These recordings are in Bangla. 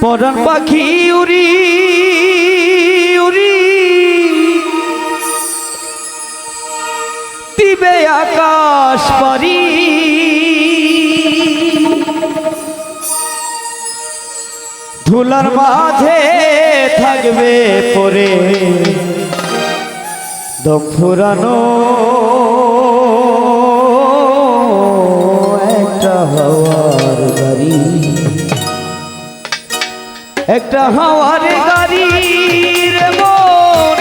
পরাণ পাখি উড়ি উড়ি। দিবে আকাশ পারি। ধুলার মাঝে থাকবে পরে। দফুরানো একটা হাওয়ার গাড়ি। একটা হাওয়ার গাড়ি রে মন,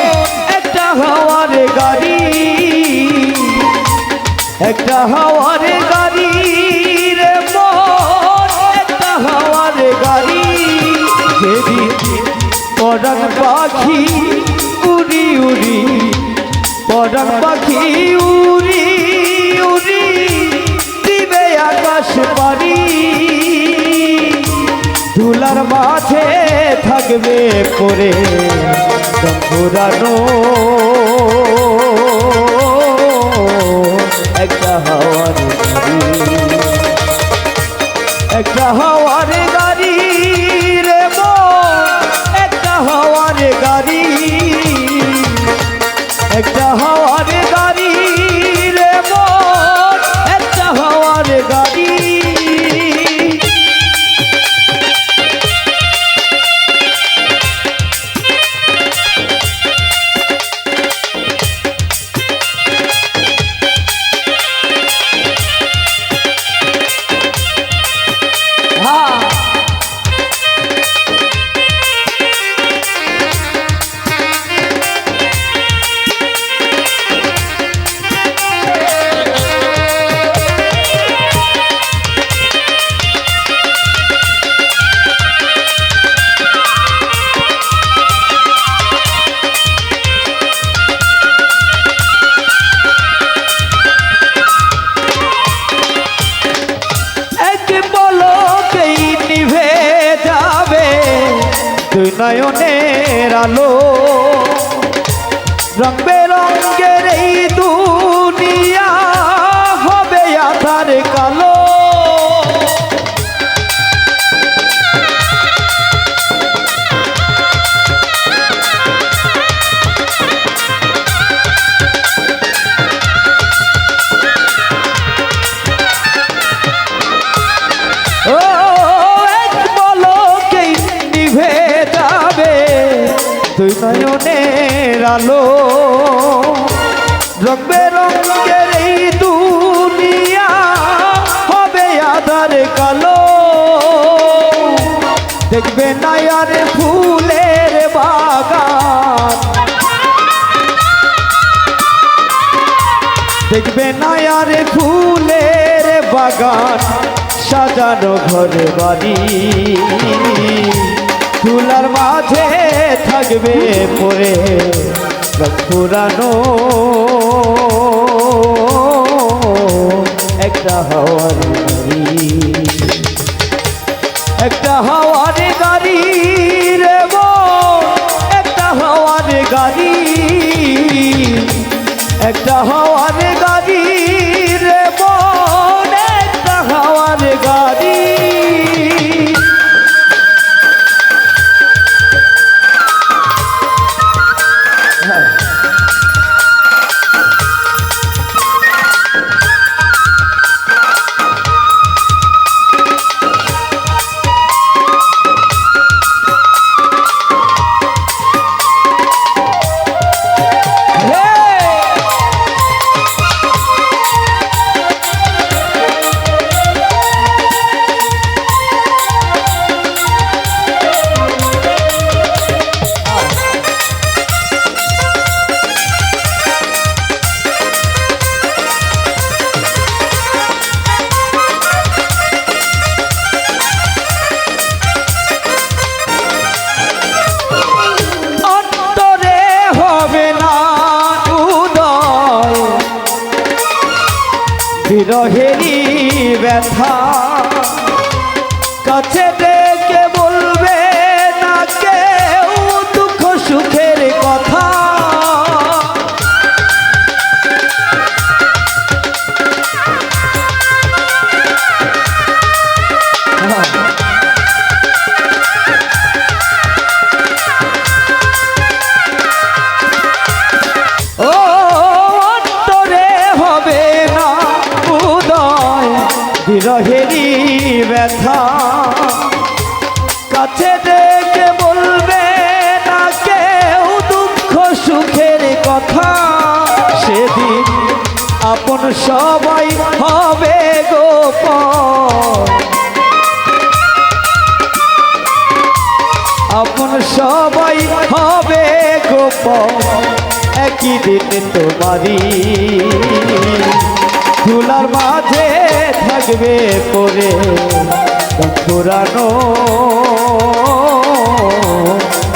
একটা হাওয়ার গাড়ি। একটা হাওয়ার গাড়ি রে মন, একটা হাওয়ার গাড়ি। যেদিন পরাণ পাখি উড়ি উড়ি পরাণ পাখি ধুলার মাঝে থাকবে পরে পুরানো একটা হাওয়ার একটা হাওয়ার গাড়ি রে একটা হাওয়ার গাড়ি, একটা হাওয়ার গাড়ি রে একটা হাওয়ার গাড়ি। দুই নয়নের আলো। রং বেরঙ্গের এই দুনিয়া দুই নয়নের আলো। রং বেরঙ্গের এই দুনিয়া হবে আধার কালো। দেখবে না আর ফুলের বাগান। দেখবে না আর ফুলের বাগান, সাজানো ঘরে বাড়ি ফুলার মাঝে থাকবে পরে পুরানো। একটা হাওয়ার গাড়ি। একটা হাওয়ার গাড়ি রে একটা হাওয়ার গাড়ি। একটা হাওয়ার গাড়ি বিরহেরই ব্যথা। কাছে ডেকে বলবে না কেউ দুঃখ সুখের কথা। বিরহেরি ব্যথা। কাছে ডেকে বলবে না কেউ দুঃখ সুখের কথা। সেদিন আপন সবাই হবে গোপ আপন সবাই হবে গোপ একই দিন তোমারি ধুলার মাঝে থাকবে পরে পুরানো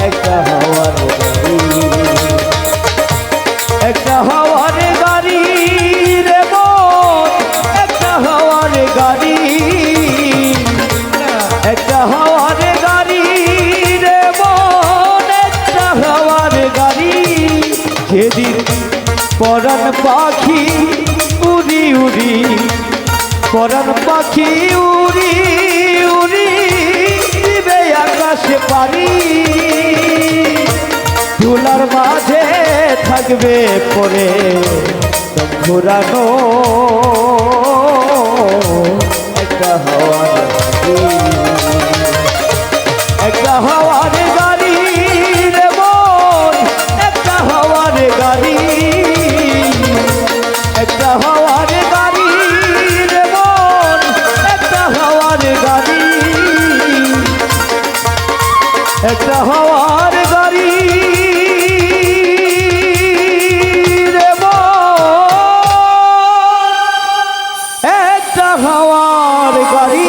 একটা হওয়ার গাড়ি একটা হওয়ার গাড়ি রে একটা হওয়ার গাড়ি একটা হওয়ার গাড়ি রে একটা হওয়ার গাড়ি যেদিন পরাণ পাখি উড়ি উড়ি পরাণ পাখি উড়ি উড়ি দিবে আকাশে পারি তুলার মাঝে থাকবে পরে ঘুরানো একটা হওয়ার একটা হওয়ার গাড়ি। একটা হওয়ার গাড়ি।